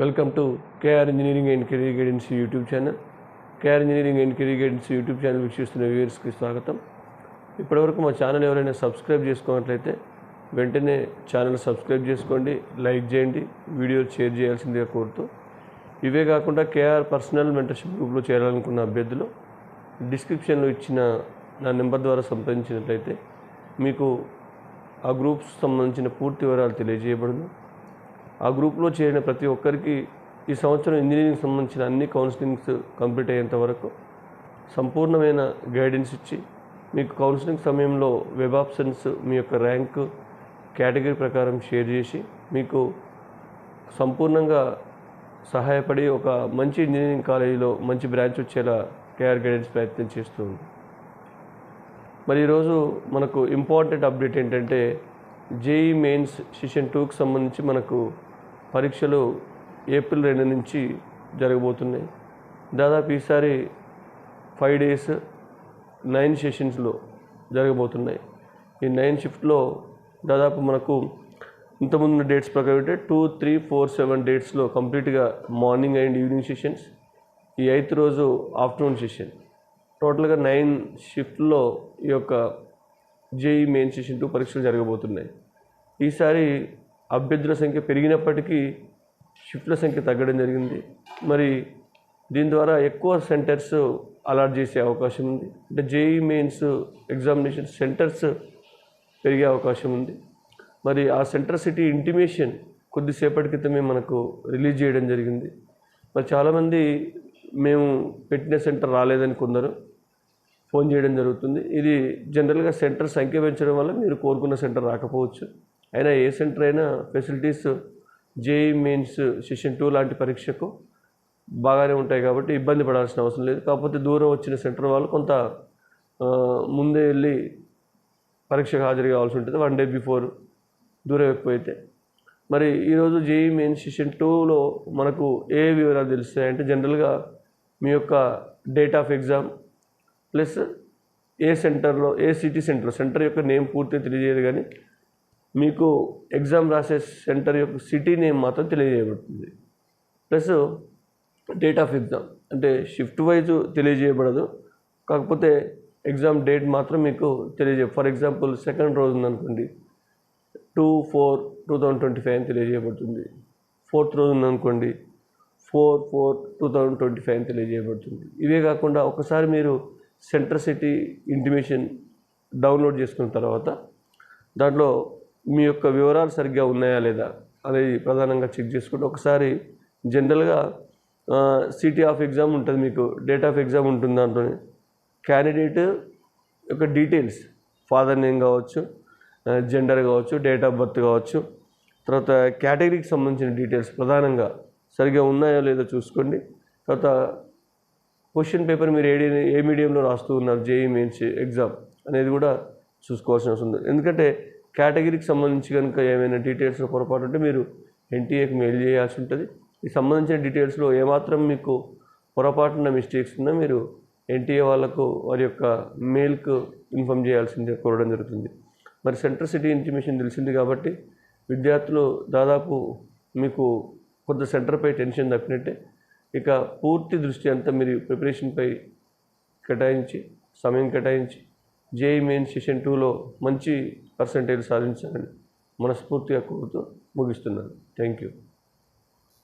Welcome to KR engineering and career guidance YouTube channel KR engineering and career guidance YouTube channel వీక్షిస్తున్న వ్యూవర్స్కి స్వాగతం. ఇప్పటివరకు మా channel ఎవరైనా సబ్స్క్రైబ్ చేసుకున్నట్లయితే వెంటనే ఛానల్ సబ్స్క్రైబ్ చేసుకోండి లైక్ చేయండి వీడియో షేర్ చేయాల్సిందిగా కోరుతూ. ఇవే కాకుండా కేఆర్ పర్సనల్ మెంటర్షిప్ గ్రూప్లో చేరాలనుకున్న అభ్యర్థులు డిస్క్రిప్షన్లో ఇచ్చిన నా నెంబర్ ద్వారా సంప్రదించినట్లయితే మీకు ఆ గ్రూప్స్ సంబంధించిన పూర్తి వివరాలు తెలియజేయబడును. ఆ గ్రూప్లో చేరిన ప్రతి ఒక్కరికి ఈ సంవత్సరం ఇంజనీరింగ్ సంబంధించిన అన్ని కౌన్సిలింగ్స్ కంప్లీట్ అయ్యేంత వరకు సంపూర్ణమైన గైడెన్స్ ఇచ్చి మీకు కౌన్సిలింగ్ సమయంలో వెబ్ ఆప్షన్స్ మీ యొక్క ర్యాంకు కేటగిరీ ప్రకారం షేర్ చేసి మీకు సంపూర్ణంగా సహాయపడి ఒక మంచి ఇంజనీరింగ్ కాలేజీలో మంచి బ్రాంచ్ వచ్చేలా కేఆర్ గైడెన్స్ ప్రయత్నం చేస్తూ ఉంది. మరి ఈరోజు మనకు ఇంపార్టెంట్ అప్డేట్ ఏంటంటే జేఈ మెయిన్స్ సెషన్ టూకి సంబంధించి మనకు పరీక్షలు ఏప్రిల్ రెండు నుంచి జరగబోతున్నాయి. దాదాపు ఈసారి ఫైవ్ డేస్ నైన్ సెషన్స్లో జరగబోతున్నాయి. ఈ నైన్ షిఫ్ట్లో దాదాపు మనకు ఇంతకుముందు డేట్స్ ప్రకారం అంటే టూ త్రీ ఫోర్ సెవెన్ డేట్స్లో కంప్లీట్గా మార్నింగ్ అండ్ ఈవినింగ్ సెషన్స్ ఈ ఎయిత్ రోజు ఆఫ్టర్నూన్ సెషన్. టోటల్గా నైన్ షిఫ్ట్లో ఈ యొక్క జేఈ మెయిన్ సెషన్ టూ పరీక్షలు జరగబోతున్నాయి. ఈసారి అభ్యర్థుల సంఖ్య పెరిగినప్పటికీ షిఫ్ట్ల సంఖ్య తగ్గడం జరిగింది. మరి దీని ద్వారా ఎక్కువ సెంటర్స్ అలాట్ చేసే అవకాశం ఉంది. అంటే జేఈ మెయిన్స్ ఎగ్జామినేషన్ సెంటర్స్ పెరిగే అవకాశం ఉంది. మరి ఆ సెంటర్ సిటీ ఇంటిమేషన్ కొద్దిసేపటి క్రితమే మనకు రిలీజ్ చేయడం జరిగింది. మరి చాలామంది మేము పెట్టిన సెంటర్ రాలేదని కొందరు ఫోన్ చేయడం జరుగుతుంది. ఇది జనరల్గా సెంటర్ సంఖ్య పెంచడం వల్ల మీరు కోరుకున్న సెంటర్ రాకపోవచ్చు. అయినా ఏ సెంటర్ అయినా facilities JE mains session two లాంటి పరీక్షకు బాగానే ఉంటాయి కాబట్టి ఇబ్బంది పడాల్సిన అవసరం లేదు. కాకపోతే దూరం వచ్చిన సెంటర్ వాళ్ళు కొంత ముందే వెళ్ళి పరీక్షకు హాజరు కావాల్సి ఉంటుంది. వన్ డే బిఫోర్ దూరం ఎక్కువైతే. మరి ఈరోజు జేఈ మెయిన్ సెషన్ టూలో మనకు ఏ వివరాలు తెలుస్తాయంటే జనరల్గా మీ యొక్క డేట్ ఆఫ్ ఎగ్జామ్ ప్లస్ ఏ సెంటర్లో ఏ సిటీ సెంటర్ సెంటర్ యొక్క నేమ్ పూర్తిగా తెలియజేయదు కానీ మీకు ఎగ్జామ్ రాసే సెంటర్ యొక్క సిటీ నేమ్ మాత్రం తెలియజేయబడుతుంది. ప్లస్ డేట్ ఆఫ్ ఎగ్జామ్ అంటే షిఫ్ట్ వైజ్ తెలియజేయబడదు. కాకపోతే ఎగ్జామ్ డేట్ మాత్రం మీకు తెలియజే ఫర్ ఎగ్జాంపుల్ సెకండ్ రోజు ఉందనుకోండి. Two four two thousand twenty five అని తెలియజేయబడుతుంది. ఫోర్త్ రోజు ఉందనుకోండి. Four four two thousand twenty five అని తెలియజేయబడుతుంది. ఇవే కాకుండా ఒకసారి మీరు సెంటర్ సిటీ ఇంటిమేషన్ డౌన్లోడ్ చేసుకున్న తర్వాత దాంట్లో మీ యొక్క వివరాలు సరిగ్గా ఉన్నాయా లేదా అనేది ప్రధానంగా చెక్ చేసుకుంటే ఒకసారి జనరల్గా సిటీ ఆఫ్ ఎగ్జామ్ ఉంటుంది మీకు డేట్ ఆఫ్ ఎగ్జామ్ ఉంటుంది దాంట్లోనే క్యాండిడేట్ యొక్క డీటెయిల్స్ ఫాదర్ నేమ్ కావచ్చు జెండర్ కావచ్చు డేట్ ఆఫ్ బర్త్ కావచ్చు తర్వాత కేటగిరీకి సంబంధించిన డీటెయిల్స్ ప్రధానంగా సరిగ్గా ఉన్నాయో లేదో చూసుకోండి. తర్వాత క్వశ్చన్ పేపర్ మీరు ఏ ఏ మీడియంలో రాస్తూ ఉన్నారు జేఈ మెయిన్స్ ఎగ్జామ్ అనేది కూడా చూసుకోవాల్సిన అవసరం ఉంది. ఎందుకంటే కేటగిరీకి సంబంధించి కనుక ఏమైనా డీటెయిల్స్లో పొరపాటు ఉంటే మీరు ఎన్టీఏకి మెయిల్ చేయాల్సి ఉంటుంది. ఈ సంబంధించిన డీటెయిల్స్లో ఏమాత్రం మీకు పొరపాటున మిస్టేక్స్ ఉన్నా మీరు ఎన్టీఏ వాళ్ళకు వారి యొక్క మెయిల్కు ఇన్ఫామ్ చేయాల్సిందే కోరడం జరుగుతుంది. మరి సెంటర్ సిటీ ఇంటిమేషన్ తెలిసింది కాబట్టి విద్యార్థులు దాదాపు మీకు కొంత సెంటర్పై టెన్షన్ తప్పినట్టే ఇక పూర్తి దృష్టి అంతా మీరు ప్రిపరేషన్పై కేటాయించి సమయం కేటాయించి జేఈ మెయిన్ సెషన్ టూలో మంచి పర్సంటేజ్ సాధించాలని మనస్ఫూర్తిగా కోరుతూ ముగిస్తున్నాను. Thank you